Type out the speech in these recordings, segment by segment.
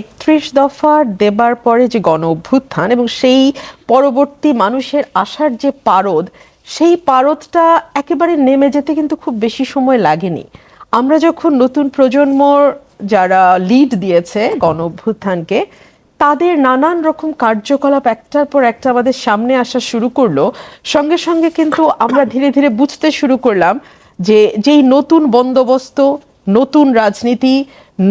একত্রিশ দফা দেবার পরে যে গণ অভ্যুত্থান এবং সেই পরবর্তী মানুষের আসার যে পারদ, সেই পারদটা একেবারে নেমে যেতে কিন্তু খুব বেশি সময় লাগেনি। আমরা যখন নতুন প্রজন্মর যারা লিড দিয়েছে গণ অভ্যুত্থানকে, তাদের নানান রকম কার্যকলাপ একটার পর একটা আমাদের সামনে আসা শুরু করল। সঙ্গে সঙ্গে কিন্তু আমরা ধীরে ধীরে বুঝতে শুরু করলাম যে যেই নতুন বন্দোবস্ত নতুন রাজনীতি,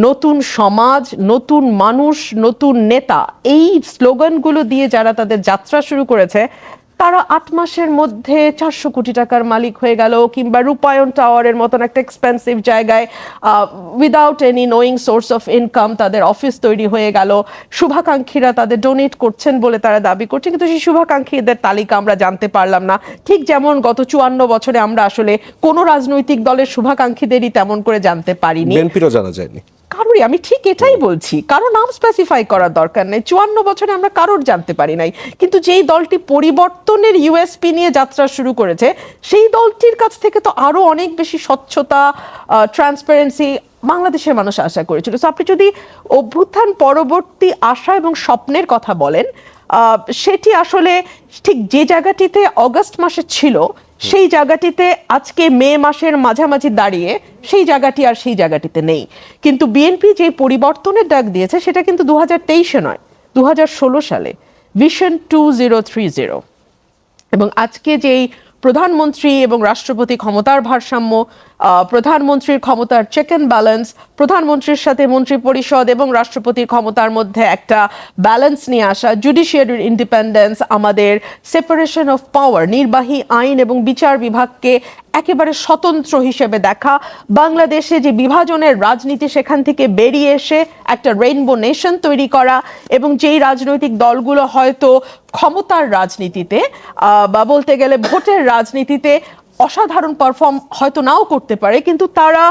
নতুন সমাজ, নতুন মানুষ, নতুন নেতা, এই স্লোগানগুলো দিয়ে যারা তাদের যাত্রা শুরু করেছে তারা আট মাসের মধ্যে চারশো কোটি টাকার মালিক হয়ে গেল কিংবা রূপায়ণ টাওয়ারের মতন একটা এক্সপেন্সিভ জায়গায় without any knowing source of income তাদের অফিস তৈরি হয়ে গেল। শুভাকাঙ্ক্ষীরা তাদের ডোনেট করছেন বলে তারা দাবি করছে, কিন্তু সেই শুভাকাঙ্ক্ষীদের তালিকা আমরা জানতে পারলাম না। ঠিক যেমন গত চুয়ান্ন বছরে আমরা আসলে কোনো রাজনৈতিক দলের শুভাকাঙ্ক্ষীদেরই তেমন করে জানতে পারিনি। জানা যায়নি। কারোরই, আমি ঠিক এটাই বলছি। কারও নাম স্পেসিফাই করার দরকার নেই। চুয়ান্ন বছরে আমরা কারোর জানতে পারি নাই। কিন্তু যেই দলটি পরিবর্তনের ইউএসপি নিয়ে যাত্রা শুরু করেছে, সেই দলটির কাছ থেকে তো আরও অনেক বেশি স্বচ্ছতা ট্রান্সপারেন্সি বাংলাদেশের মানুষ আশা করেছিল। So, আপনি যদি অভ্যুত্থান পরবর্তী আশা এবং স্বপ্নের কথা বলেন সেটি আসলে ঠিক যে জায়গাটিতে অগস্ট মাসে ছিল সেই জায়গাটিতে আজকে মে মাসের মাঝামাঝি দাঁড়িয়ে সেই জায়গাটি আর সেই জায়গাটিতে নেই। কিন্তু বিএনপি যে পরিবর্তনের ডাক দিয়েছে, সেটা কিন্তু দু হাজার তেইশে নয় দু হাজার ষোলো সালে vision two zero three zero এবং আজকে যেই প্রধানমন্ত্রী এবং রাষ্ট্রপতি ক্ষমতার ভারসাম্য প্রধানমন্ত্রীর ক্ষমতার চেক অ্যান্ড ব্যালেন্স প্রধানমন্ত্রীর সাথে মন্ত্রী পরিষদ এবং রাষ্ট্রপতির ক্ষমতার মধ্যে একটা ব্যালেন্স নিয়ে আসা জুডিশিয়ারির ইন্ডিপেন্ডেন্স আমাদের সেপারেশন অফ পাওয়ার নির্বাহী আইন এবং বিচার বিভাগকে একেবারে স্বতন্ত্র হিসেবে দেখা, বাংলাদেশে যে বিভাজনের রাজনীতি সেখান থেকে বেরিয়ে এসে একটা রেইনবো নেশন তৈরি করা এবং যেই রাজনৈতিক দলগুলো হয়তো ক্ষমতার রাজনীতিতে বা বলতে গেলে ভোটের রাজনীতিতে অসাধারণ পারফর্ম হয়তো নাও করতে পারে, কিন্তু তারা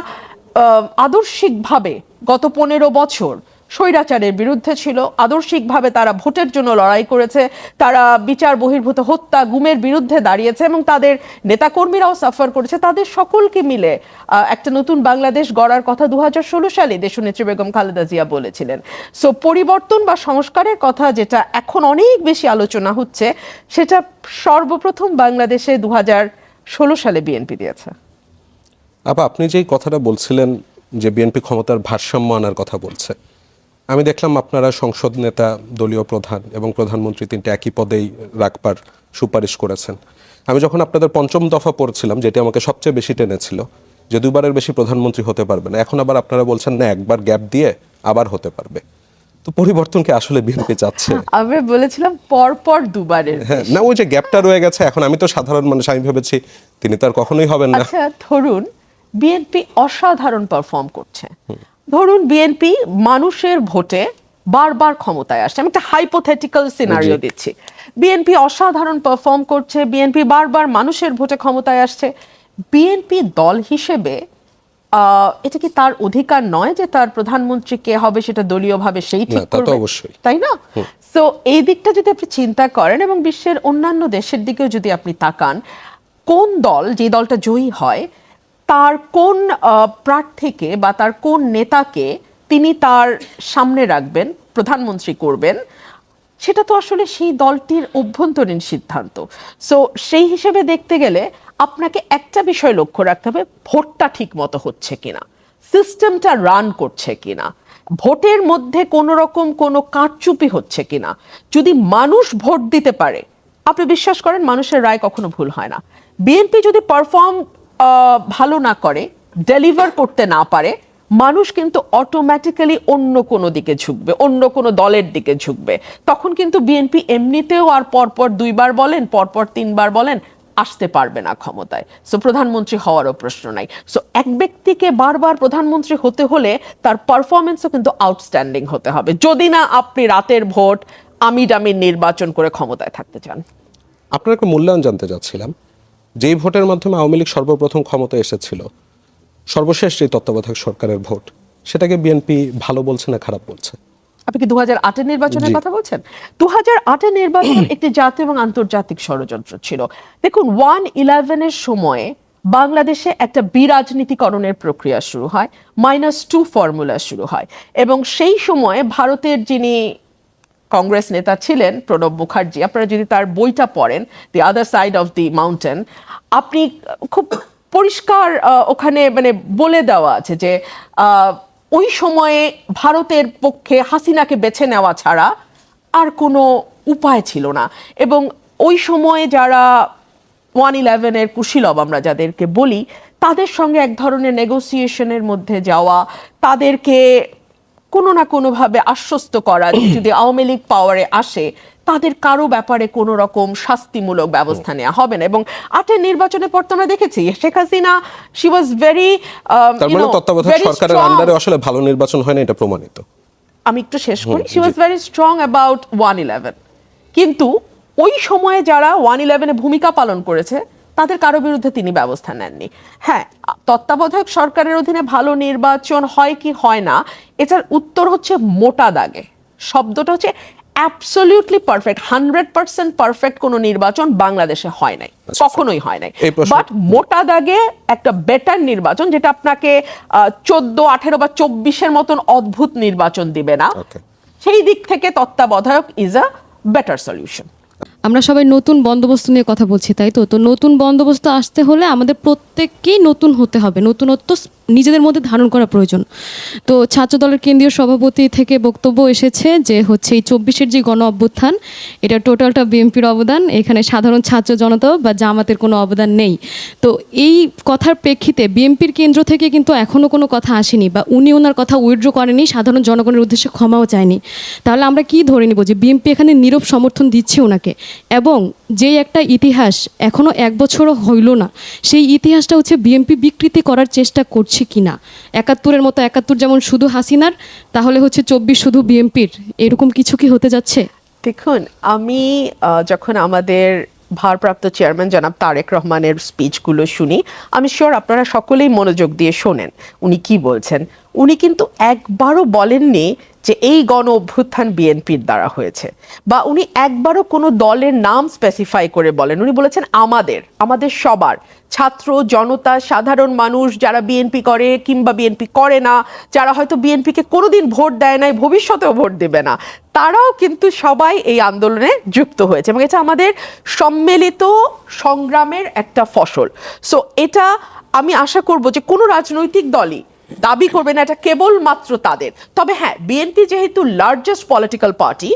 আদর্শিকভাবে গত পনেরো বছর স্বৈরাচারের বিরুদ্ধে ছিল, আদর্শিকভাবে তারা ভোটের জন্য লড়াই করেছে, তারা বিচার বহির্ভূত হত্যা গুমের বিরুদ্ধে দাঁড়িয়েছে এবং তাদের নেতাকর্মীরাও সাফার করেছে। তাদের সকলকে মিলে একটা নতুন বাংলাদেশ গড়ার কথা দু হাজার ষোলো সালে দেশনেত্রী বেগম খালেদা জিয়া বলেছিলেন। সো পরিবর্তন বা সংস্কারের কথা যেটা এখন অনেক বেশি আলোচনা হচ্ছে, সেটা সর্বপ্রথম বাংলাদেশে দু হাজার ষোলো সালে বিএনপি দিয়েছে। আপা, আপনি যেই কথাটা বলছিলেন যে বিএনপি ক্ষমতার ভারসাম্য আনার কথা বলছে, আমি দেখলাম আপনারা সংসদ নেতা, দলীয় প্রধান এবং প্রধানমন্ত্রী তিনটে একই পদেই রাখবার সুপারিশ করেছেন। আমি যখন আপনাদের পঞ্চম দফা পড়ছিলাম, যেটি আমাকে সবচেয়ে বেশি টেনেছিল, যে দুবারের বেশি প্রধানমন্ত্রী হতে পারবে না, এখন আবার আপনারা বলছেন, না, একবার গ্যাপ দিয়ে আবার হতে পারবে। তো পরিবর্তনকে আসলে বিএনপি চাচ্ছে? আমি বলেছিলাম পর পর দুবারের হ্যাঁ না ওই যে গ্যাপটা রয়ে গেছে এখন আমি তো সাধারণ মানুষ আমি ভেবেছি তিনি তো আর কখনোই হবেন না। আচ্ছা ধরুন বিএনপি অসাধারণ পারফর্ম করছে। ধরুন বিএনপি মানুষের ভোটে বারবার ক্ষমতায় আসছে। আমি একটা হাইপোথেটিক্যাল সিনারিও দিচ্ছি। বিএনপি অসাধারণ পারফর্ম করছে বিএনপি বারবার মানুষের ভোটে ক্ষমতায় আসছে। বিএনপি দল হিসেবে এটা কি তার অধিকার নয় যে তার প্রধানমন্ত্রী কে হবে সেটা দলীয়ভাবে সেই ঠিক করবে? অবশ্যই। তাই না? সো এই দিকটা যদি আপনি চিন্তা করেন এবং বিশ্বের অন্যান্য দেশের দিকেও যদি আপনি তাকান কোন দল যে দলটা জয়ী হয় তার কোন প্রার্থীকে বা তার কোন নেতাকে তিনি তার সামনে রাখবেন প্রধানমন্ত্রী করবেন সেটা তো আসলে সেই দলটির অভ্যন্তরীণ সিদ্ধান্ত। সো সেই হিসেবে দেখতে গেলে আপনাকে একটা বিষয় লক্ষ্য রাখতে হবে, ভোটটা ঠিক মতো হচ্ছে কিনা, সিস্টেমটা রান করছে কিনা, ভোটের মধ্যে কোনো রকম কোনো কারচুপি হচ্ছে কিনা। যদি মানুষ ভোট দিতে পারে, আপনি বিশ্বাস করেন মানুষের রায় কখনো ভুল হয় না। বিএনপি যদি পারফর্ম ভালো না করে ডেলিভার করতে না পারে, মানুষ কিন্তু অটোমেটিক্যালি অন্য কোনো দিকে ঝুঁকবে, অন্য কোনো দলের দিকে ঝুঁকবে। তখন কিন্তু বিএনপি এমনিতেও আর পরপর দুইবার বলেন, পরপর তিনবার বলেন আসতে পারবে না ক্ষমতায়। সো প্রধানমন্ত্রী হওয়ারও প্রশ্ন নাই। সো এক ব্যক্তিকে বারবার প্রধানমন্ত্রী হতে হলে তার পারফরমেন্সও কিন্তু আউটস্ট্যান্ডিং হতে হবে। যদি না আপনি রাতের ভোট আমি ডামির নির্বাচন করে ক্ষমতায় থাকতে চান। আপনার একটা মূল্যায়ন জানতে চাচ্ছিলাম। যেই ভোটের মাধ্যমে আওয়ামী লীগ সর্বপ্রথম ক্ষমতা এসেছিল, সর্বশেষ যে তত্ত্বাবধায়ক সরকারের ভোট, সেটাকে বিএনপি ভালো বলছে না খারাপ বলছে? আপনি কি দু হাজার আটের নির্বাচনের। কথা বলছেন দু হাজার আটের নির্বাচন একটি জাতীয় এবং আন্তর্জাতিক ষড়যন্ত্র ছিল দেখুন ওয়ান ইলেভেনের সময়ে বাংলাদেশে একটা বিরাজনীতিকরণের প্রক্রিয়া শুরু হয় মাইনাস টু ফর্মুলা শুরু হয় এবং সেই সময়ে ভারতের যিনি কংগ্রেস নেতা ছিলেন প্রণব মুখার্জি আপনারা যদি তার বইটা পড়েন the other side of the mountain আপনি খুব পরিষ্কার ওখানে মানে বলে দেওয়া আছে যে আহ, ওই সময়ে ভারতের পক্ষে হাসিনাকে বেছে নেওয়া ছাড়া আর কোনো উপায় ছিল না। এবং ওই সময়ে যারা ওয়ান ইলেভেনের কুশীলব আমরা যাদেরকে বলি, তাদের সঙ্গে এক ধরনের নেগোসিয়েশনের মধ্যে যাওয়া, তাদেরকে কোনো না কোনোভাবে আশ্বস্ত করা, যদি আওয়ামী লীগ পাওয়ারে আসে তাদের কারও ব্যাপারে কোনো রকম শাস্তিমূলক ব্যবস্থা নেওয়া হবে না। এবং আটের নির্বাচনের পর তো আমরা দেখেছি Sheikh Hasina she was very তত্ত্বাবধায়ক সরকারের আন্ডারে আসলে ভালো নির্বাচন হয় না এটা প্রমাণিত। আমি একটু শেষ করি। She was very strong about one eleven কিন্তু ওই সময়ে যারা ওয়ান ইলেভেনে ভূমিকা পালন করেছে তাদের কারও বিরুদ্ধে তিনি ব্যবস্থা নেননি। হ্যাঁ তত্ত্বাবধায়ক সরকারের অধীনে ভালো নির্বাচন হয় কি হয় না এটার উত্তর হচ্ছে মোটা দাগে। শব্দটা হচ্ছে absolutely perfect hundred percent perfect কোনো নির্বাচন বাংলাদেশে হয় নাই কখনোই হয় নাই। বাট মোটা দাগে একটা বেটার নির্বাচন যেটা আপনাকে চোদ্দ আঠেরো বা চব্বিশের মতন অদ্ভুত নির্বাচন দিবে না সেই দিক থেকে তত্ত্বাবধায়ক ইজ আ বেটার সলিউশন আমরা সবাই নতুন বন্দোবস্ত নিয়ে কথা বলছি, তাই তো? তো নতুন বন্দোবস্ত আসতে হলে আমাদের প্রত্যেককেই নতুন হতে হবে। নতুনত্ব নিজেদের মধ্যে ধারণ করা প্রয়োজন। তো ছাত্র দলের কেন্দ্রীয় সভাপতি থেকে বক্তব্য এসেছে যে হচ্ছে এই চব্বিশের যে গণ অভ্যুত্থান, এটা টোটালটা বিএনপির অবদান। এখানে সাধারণ ছাত্র জনতা বা জামাতের কোনো অবদান নেই। তো এই কথার প্রেক্ষিতে বিএনপির কেন্দ্র থেকে কিন্তু এখনও কোনো কথা আসেনি বা উনি ওনার কথা উইথড্র করেনি, সাধারণ জনগণের উদ্দেশ্যে ক্ষমাও চায়নি। তাহলে আমরা কি ধরে নিব যে বিএনপি এখানে নীরব সমর্থন দিচ্ছে ওনাকে? এবং যেই একটা ইতিহাস এখনও এক বছরও হইল না, সেই ইতিহাসটা হচ্ছে বিএনপি বিকৃতি করার চেষ্টা করছে কিনা। একাত্তরের মতো একাত্তর যেমন শুধু হাসিনার, তাহলে হচ্ছে চব্বিশ শুধু বিএনপির। এরকম কিছু কি হতে যাচ্ছে? দেখুন, আমি যখন আমাদের ভারপ্রাপ্ত চেয়ারম্যান জনাব তারেক রহমানের স্পিচগুলো শুনি, আমি শিওর আপনারা সকলেই মনোযোগ দিয়ে শোনেন, উনি কি বলছেন। উনি কিন্তু একবারও বলেননি যে এই গণ অভ্যুত্থান বিএনপির দ্বারা হয়েছে বা উনি একবারও কোনো দলের নাম স্পেসিফাই করে বলেন। উনি বলেছেন আমাদের আমাদের সবার, ছাত্র, জনতা, সাধারণ মানুষ যারা বিএনপি করে কিংবা বিএনপি করে না, যারা হয়তো বিএনপিকে কোনোদিন ভোট দেয় নাই, ভবিষ্যতেও ভোট দেবে না, তারাও কিন্তু সবাই এই আন্দোলনে যুক্ত হয়েছে এবং এটা আমাদের সম্মিলিত সংগ্রামের একটা ফসল। সো এটা আমি আশা করব যে কোনো রাজনৈতিক দলই দাবি করবে না, এটা কেবলমাত্র তাদের। তবে হ্যাঁ বিএনপি যেহেতু লার্জেস্ট পলিটিক্যাল পার্টি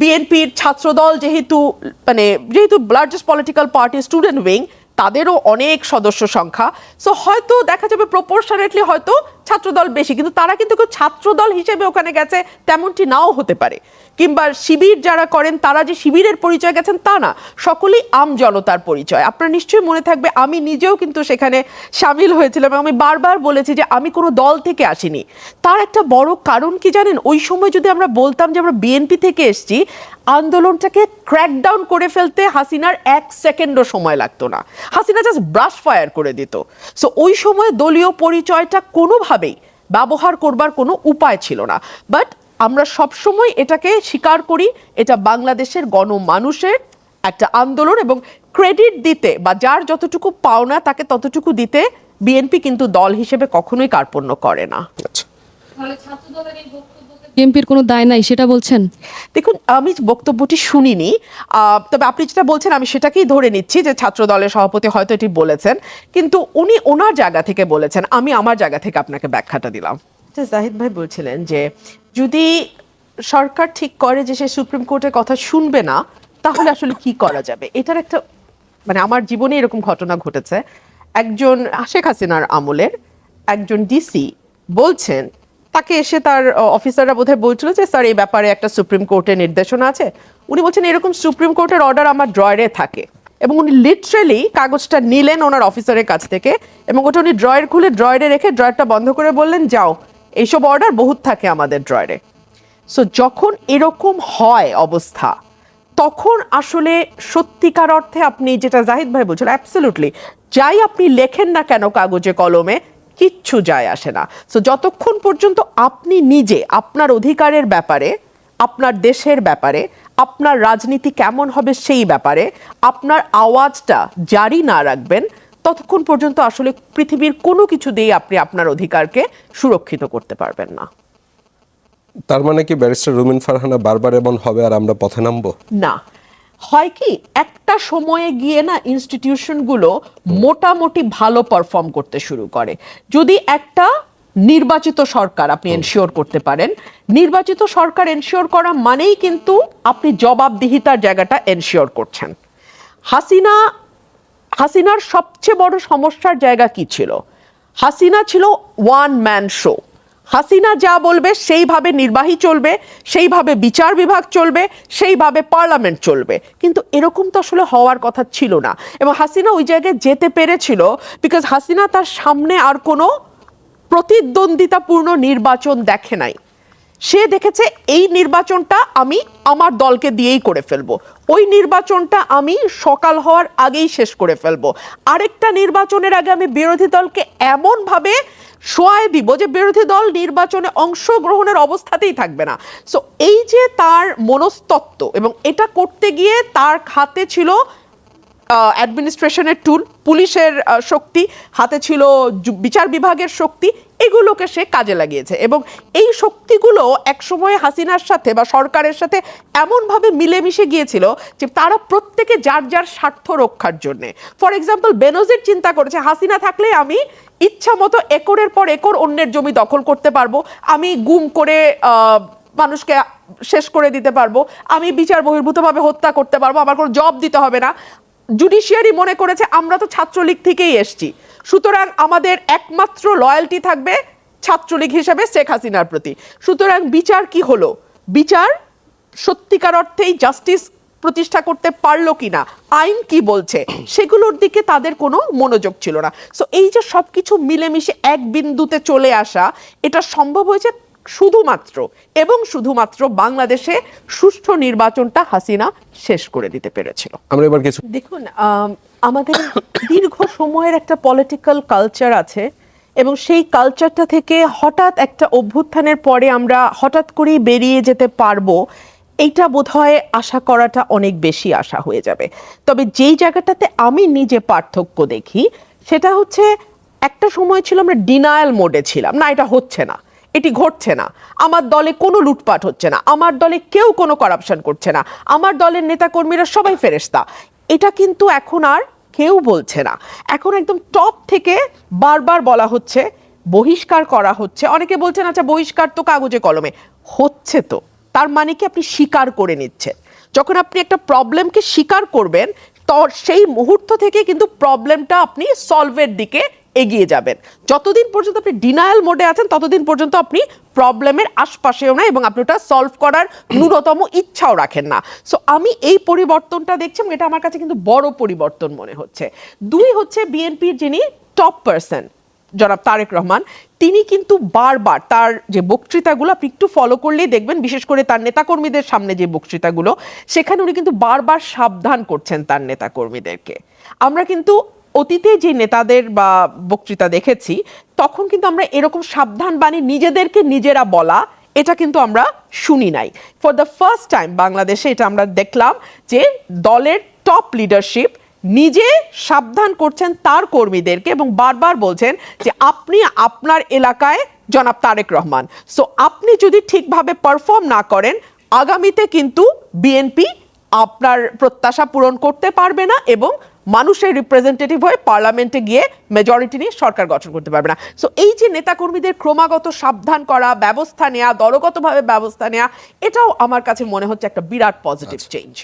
বিএনপির ছাত্রদল যেহেতু মানে যেহেতু largest political party student wing তাদেরও অনেক সদস্য সংখ্যা। সো হয়তো দেখা যাবে প্রপোর্শনেটলি হয়তো ছাত্রদল বেশি, কিন্তু তারা কিন্তু ছাত্রদল হিসেবে ওখানে গেছে, তেমনটি নাও হতে পারে। কিংবা শিবির যারা করেন, তারা যে শিবিরের পরিচয় গেছেন তা না, সকলেই আম জনতার পরিচয়। আপনার নিশ্চয়ই মনে থাকবে, আমি নিজেও কিন্তু সেখানে সামিল হয়েছিলাম আমি বারবার বলেছি যে আমি কোনো দল থেকে আসিনি। তার একটা বড় কারণ কি জানেন? ওই সময় যদি আমরা বলতাম যে আমরা বিএনপি থেকে এসছি, আন্দোলনটাকে ক্র্যাকডাউন করে ফেলতে হাসিনার এক সেকেন্ডও সময় লাগতো না। হাসিনা জাস্ট ব্রাশ ফায়ার করে দিত। সো ওই সময় দলীয় পরিচয়টা কোনোভাবেই ব্যবহার করবার কোনো উপায় ছিল না। বাট আমরা সবসময় এটাকে স্বীকার করি এটা বাংলাদেশের গণমানুষের একটা আন্দোলন এবং ক্রেডিট দিতে বা যার যতটুকু পাওনা তাকে ততটুকু দিতে বিএনপি কিন্তু দল হিসেবে কখনোই কার্পণ্য করে না। আচ্ছা। বিএনপির কোনো দায় নাই সেটা বলছেন? দেখুন আমি বক্তব্যটি শুনিনি। তবে আপনি যেটা বলছেন আমি সেটাকেই ধরে নিচ্ছি যে ছাত্র দলের সভাপতি হয়তো এটি বলেছেন কিন্তু উনি ওনার জায়গা থেকে বলেছেন আমি আমার জায়গা থেকে আপনাকে ব্যাখ্যাটা দিলাম। জাহিদ ভাই বলছিলেন যে যদি সরকার ঠিক করে যে সে সুপ্রিম কোর্টের কথা শুনবে না, তাহলে আসলে কি করা যাবে? এটার একটা মানে আমার জীবনে এরকম ঘটনা ঘটেছে। একজন শেখ হাসিনার আমলের একজন ডিসি বলছেন, তাকে এসে তার অফিসাররা বোধহয় বলছিল যে, স্যার, এই ব্যাপারে একটা সুপ্রিম কোর্টের নির্দেশনা আছে। উনি বলছেন, এরকম সুপ্রিম কোর্টের অর্ডার আমার ড্রয়ারে থাকে। এবং উনি লিটারেলি কাগজটা নিলেন ওনার অফিসারের কাছ থেকে এবং ওটা উনি ড্রয়ার খুলে ড্রয়ারে রেখে ড্রয়ারটা বন্ধ করে বললেন, যাও। এইসব অর্ডার বহুত থাকে আমাদের ড্রয়ারে সো যখন এরকম হয় অবস্থা, তখন আসলে সত্যিকার অর্থে আপনি যেটা জাহিদ ভাই বলছেন অ্যাবসলিউটলি যাই আপনি লেখেন না কেন কাগজে, কলমে, কিচ্ছু যায় আসে না। সো যতক্ষণ পর্যন্ত আপনি নিজে, আপনার অধিকারের ব্যাপারে, আপনার দেশের ব্যাপারে, আপনার রাজনীতি কেমন হবে সেই ব্যাপারে, আপনার আওয়াজটা জারি না রাখবেন ততক্ষণ পর্যন্ত আসলে পৃথিবীর কোনো কিছু দিয়ে আপনি আপনার অধিকারকে সুরক্ষিত করতে পারবেন না। তার মানে কি ব্যারিস্টার রুমিন ফারহানা বারবার এমন হবে আর আমরা পথে নামবো? না। হয় কি একটা সময়ে গিয়ে না ইনস্টিটিউশনগুলো মোটামুটি ভালো পারফর্ম করতে শুরু করে। যদি একটা নির্বাচিত সরকার আপনি এনশিওর করতে পারেন নির্বাচিত সরকার এনশিওর করা মানেই কিন্তু আপনি জবাবদিহিতার জায়গাটা এনশিওর করছেন। হাসিনা হাসিনার সবচেয়ে বড় সমস্যার জায়গা কি ছিল? হাসিনা ছিল ওয়ান ম্যান শো হাসিনা যা বলবে, সেইভাবে নির্বাহী চলবে, সেইভাবে বিচার বিভাগ চলবে, সেইভাবে পার্লামেন্ট চলবে। কিন্তু এরকম তো আসলে হওয়ার কথা ছিল না। এবং হাসিনা ওই জায়গায় যেতে পেরেছিল বিকজ হাসিনা তার সামনে আর কোনো প্রতিদ্বন্দ্বিতাপূর্ণ নির্বাচন দেখে নাই। সে দেখেছে এই নির্বাচনটা আমি আমার দলকে দিয়েই করে ফেলব। ওই নির্বাচনটা আমি সকাল হওয়ার আগেই শেষ করে ফেলব। আরেকটা নির্বাচনের আগে আমি বিরোধী দলকে এমনভাবে সোয়ায় দিব যে বিরোধী দল নির্বাচনে অংশগ্রহণের অবস্থাতেই থাকবে না। সো এই যে তার মনস্তত্ত্ব এবং এটা করতে গিয়ে তার হাতে ছিল অ্যাডমিনিস্ট্রেশনের টুল পুলিশের শক্তি, হাতে ছিল বিচার বিভাগের শক্তি এগুলোকে সে কাজে লাগিয়েছে এবং এই শক্তিগুলো একসময় হাসিনার সাথে বা সরকারের সাথে এমনভাবে মিলেমিশে গিয়েছিল যে তারা প্রত্যেকে যার যার স্বার্থ রক্ষার জন্যে। ফর এক্সাম্পল বেনজির চিন্তা করেছে, হাসিনা থাকলে আমি ইচ্ছা মতো একরের পর একর অন্যের জমি দখল করতে পারব, আমি গুম করে মানুষকে শেষ করে দিতে পারব, আমি বিচার বহির্ভূতভাবে হত্যা করতে পারব, আমার কোনো জব দিতে হবে না। জুডিশিয়ারি মনে করেছে, আমরা তো ছাত্রলীগ থেকেই এসছি। সুতরাং আমাদের একমাত্র লয়্যালটি থাকবে ছাত্রলীগ হিসেবে শেখ হাসিনার প্রতি। সুতরাং বিচার কি হলো? বিচার সত্যিকার অর্থেই জাস্টিস প্রতিষ্ঠা করতে পারল কিনা, আইন কি বলছে, সেগুলোর দিকে তাদের কোনো মনোযোগ ছিল না। সো এই যে সব কিছু মিলেমিশে এক বিন্দুতে চলে আসা, এটা সম্ভব হয়েছে শুধুমাত্র এবং শুধুমাত্র বাংলাদেশে সুষ্ঠু নির্বাচনটা হাসিনা শেষ করে দিতে পেরেছিল। আমরা এবার কিছু দেখুন আমাদের দীর্ঘ সময়ের একটা পলিটিক্যাল কালচার আছে এবং সেই কালচারটা থেকে হঠাৎ একটা অভ্যুত্থানের পরে আমরা হঠাৎ করেই বেরিয়ে যেতে পারব এইটা বোধহয় আশা করাটা অনেক বেশি আশা হয়ে যাবে। তবে যেই জায়গাটাতে আমি নিজে পার্থক্য দেখি সেটা হচ্ছে একটা সময় ছিল আমরা ডিনায়াল মোডে ছিলাম। না এটা হচ্ছে না। এটি ঘটছে না। আমার দলে কোনো লুটপাট হচ্ছে না। আমার দলে কেউ কোনো করাপশন করছে না। আমার দলের নেতাকর্মীরা সবাই ফেরেস্তা এটা কিন্তু এখন আর কেউ বলছে না। এখন একদম টপ থেকে বারবার বলা হচ্ছে, বহিষ্কার করা হচ্ছে। অনেকে বলছেন আচ্ছা বহিষ্কার তো কাগজে কলমে। হচ্ছে তো। তার মানে কি আপনি স্বীকার করে নিচ্ছেন? যখন আপনি একটা প্রবলেমকে স্বীকার করবেন তো সেই মুহূর্ত থেকে কিন্তু প্রবলেমটা আপনি সলভের দিকে এগিয়ে যাবেন। যতদিন পর্যন্ত আপনি ডিনায়াল মোডে আছেন, ততদিন পর্যন্ত আপনি প্রবলেমের আশপাশেও না এবং আপনি ওটা সলভ করার ন্যূনতম ইচ্ছাও রাখেন না। সো আমি এই পরিবর্তনটা দেখছি এটা আমার কাছে কিন্তু বড় পরিবর্তন মনে হচ্ছে। দুই হচ্ছে বিএনপির যিনি টপ পার্সন জনাব তারেক রহমান, তিনি কিন্তু বারবার তার যে বক্তৃতাগুলো আপনি একটু ফলো করলেই দেখবেন, বিশেষ করে তার নেতাকর্মীদের সামনে যে বক্তৃতাগুলো, সেখানে উনি কিন্তু বারবার সাবধান করছেন তার নেতাকর্মীদেরকে। আমরা কিন্তু অতীতে যে নেতাদের বা বক্তৃতা দেখেছি, তখন কিন্তু আমরা এরকম সাবধান বাণী নিজেদেরকে নিজেরা বলা, এটা কিন্তু আমরা শুনি নাই। ফর দ্য ফার্স্ট টাইম বাংলাদেশে এটা আমরা দেখলাম যে দলের টপ লিডারশিপ নিজে সাবধান করছেন তার কর্মীদেরকে এবং বারবার বলছেন যে আপনি আপনার এলাকায় জনাব তারেক রহমান। সো আপনি যদি ঠিকভাবে পারফর্ম না করেন, আগামীতে কিন্তু বিএনপি আপনার প্রত্যাশা পূরণ করতে পারবে না এবং মানুষের রিপ্রেজেন্টেটিভ হয়ে পার্লামেন্টে গিয়ে মেজরিটি নিয়ে সরকার গঠন করতে পারবে না। সো এই যে নেতাকর্মীদের ক্রমাগত সাবধান করা ব্যবস্থা নেওয়া দলগতভাবে ব্যবস্থা নেওয়া এটাও আমার কাছে মনে হচ্ছে একটা বিরাট পজিটিভ চেঞ্জ